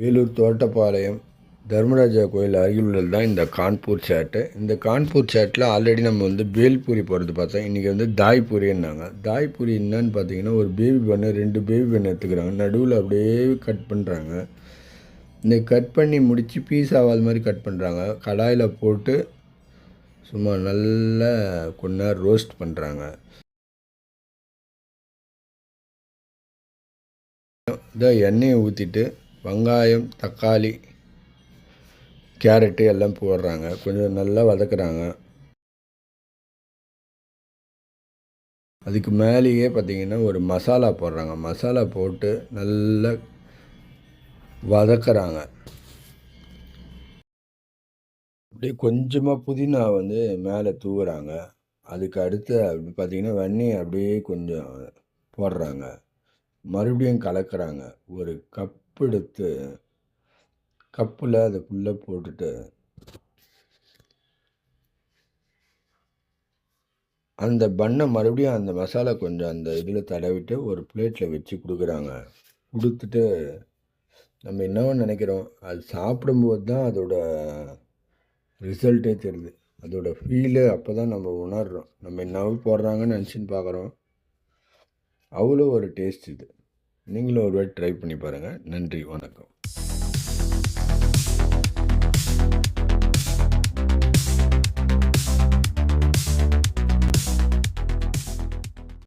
வேலூர் தோட்டப்பாளையம் தர்மராஜா கோயில் அருகில் உள்ளது தான் இந்த கான்பூர் சேட்டு. இந்த கான்பூர் சேட்டில் ஆல்ரெடி நம்ம வந்து பேல்பூரி போகிறது பார்த்தோம். இன்றைக்கி வந்து தாய்பூரின்னாங்க. தாய்பூரி என்னன்னு பார்த்தீங்கன்னா ஒரு பேபி பண்ணு ரெண்டு பேபி பண்ணு எடுத்துக்கிறாங்க. நடுவில் அப்படியே கட் பண்ணுறாங்க இந்த கட் பண்ணி முடித்து பீஸ் ஆகாத மாதிரி கட் பண்ணுறாங்க கடாயில் போட்டு சும்மா நல்லா கொண்டா ரோஸ்ட் பண்ணுறாங்க இதை எண்ணெயை ஊற்றிட்டு வெங்காயம் தக்காளி கேரட்டு எல்லாம் போடுறாங்க. கொஞ்சம் நல்லா வதக்குறாங்க. அதுக்கு மேலேயே பார்த்தீங்கன்னா ஒரு மசாலா போடுறாங்க. மசாலா போட்டு நல்லா வதக்குறாங்க. அப்படியே கொஞ்சமாக புதினா வந்து மேலே தூவுறாங்க. அதுக்கு அடுத்து அப்படி பார்த்தீங்கன்னா வெண்ணெய் அப்படியே கொஞ்சம் போடுறாங்க. மறுபடியும் கலக்கிறாங்க. ஒரு கப் எடுத்து கப்பில் அதுக்குள்ளே போட்டுட்டு அந்த பண்ணை மறுபடியும் அந்த மசாலா கொஞ்சம் அந்த இதில் தடவிட்டு ஒரு பிளேட்டில் வச்சு கொடுக்குறாங்க. கொடுத்துட்டு நம்ம என்னவோ நினைக்கிறோம். அது சாப்பிடும்போது தான் அதோட ரிசல்ட்டே தெரியுது. அதோட ஃபீலு அப்போ தான் நம்ம உணர்றோம். நம்ம என்னவோ போடுறாங்கன்னு நினச்சின்னு பார்க்குறோம் அவ்வளோ ஒரு டேஸ்ட் இது. நீங்களும் ஒரு வாட்டி ட்ரை பண்ணி பாருங்கள் நன்றி வணக்கம்.